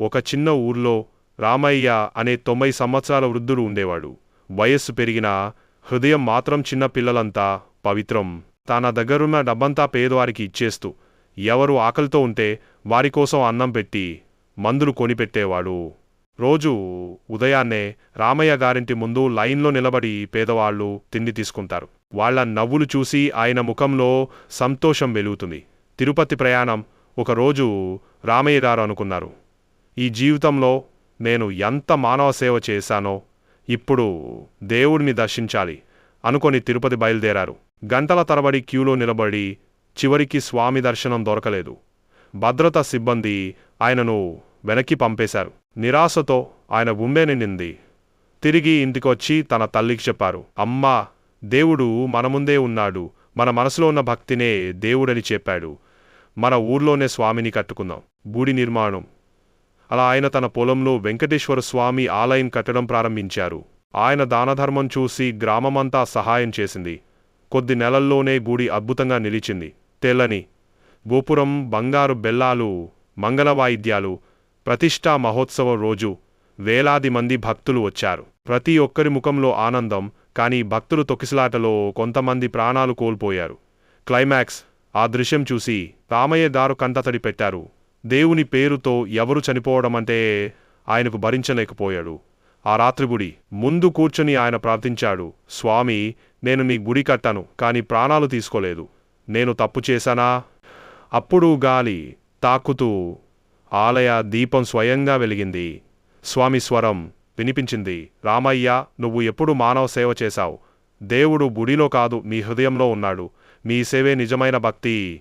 ఒక చిన్న ఊర్లో రామయ్య అనే తొంభై సంవత్సరాల వృద్ధుడు ఉండేవాడు. వయస్సు పెరిగినా హృదయం మాత్రం చిన్న పిల్లలంతా పవిత్రం. తన దగ్గరున్న డబ్బంతా పేదవారికి ఇచ్చేస్తూ ఎవరు ఆకలితో ఉంటే వారి కోసం అన్నం పెట్టి మందులు కొనిపెట్టేవాడు. రోజు ఉదయాన్నే రామయ్య గారింటి ముందు లైన్లో నిలబడి పేదవాళ్ళు తిండి తీసుకుంటారు. వాళ్ళ నవ్వులు చూసి ఆయన ముఖంలో సంతోషం వెలుగుతుంది. తిరుపతి ప్రయాణం ఒకరోజు రామయ్య గారు అనుకున్నారు. ఈ జీవితంలో నేను ఎంత మానవ సేవ చేశానో ఇప్పుడు దేవుడిని దర్శించాలి అనుకొని తిరుపతి బయలుదేరారు. గంటల తరబడి క్యూలో నిలబడి చివరికి స్వామి దర్శనం దొరకలేదు. భద్రతా సిబ్బంది ఆయనను వెనక్కి పంపేశారు. నిరాశతో ఆయన గుండె నిండింది. తిరిగి ఇంటికొచ్చి తన తల్లికి చెప్పారు అమ్మా దేవుడు మన ముందే ఉన్నాడు. మన మనసులో ఉన్న భక్తినే దేవుడని చెప్పాడు. మన ఊర్లోనే స్వామిని కట్టుకుందాం. గుడి నిర్మాణం అలా ఆయన తన పొలంలో వెంకటేశ్వర స్వామి ఆలయం కట్టడం ప్రారంభించారు. ఆయన దానధర్మం చూసి గ్రామమంతా సహాయం చేసింది. కొద్ది నెలల్లోనే గుడి అద్భుతంగా నిలిచింది. తెల్లని గోపురం బంగారు బెల్లాలు మంగళ వాయిద్యాలు ప్రతిష్టా మహోత్సవం రోజు వేలాది మంది భక్తులు వచ్చారు. ప్రతి ఒక్కరి ముఖంలో ఆనందం కానీ భక్తులు తొకిసలాటలో కొంతమంది ప్రాణాలు కోల్పోయారు. క్లైమాక్స్ ఆ దృశ్యం చూసి రామయ్య దారు కంటతడి పెట్టారు. దేవుని పేరుతో ఎవరు చనిపోవడమంటే ఆయనకు భరించలేకపోయాడు. ఆ రాత్రిగుడి ముందు కూర్చొని ఆయన ప్రార్థించాడు స్వామి నేను నీ గుడి కట్టాను కాని ప్రాణాలు తీసుకోలేదు. నేను తప్పు చేశానా? అప్పుడు గాలి తాకుతూ ఆలయ దీపం స్వయంగా వెలిగింది. స్వామి స్వరం వినిపించింది రామయ్య నువ్వు ఎప్పుడు మానవ సేవ చేశావు. దేవుడు గుడిలో కాదు మీ హృదయంలో ఉన్నాడు. మీ సేవే నిజమైన భక్తి.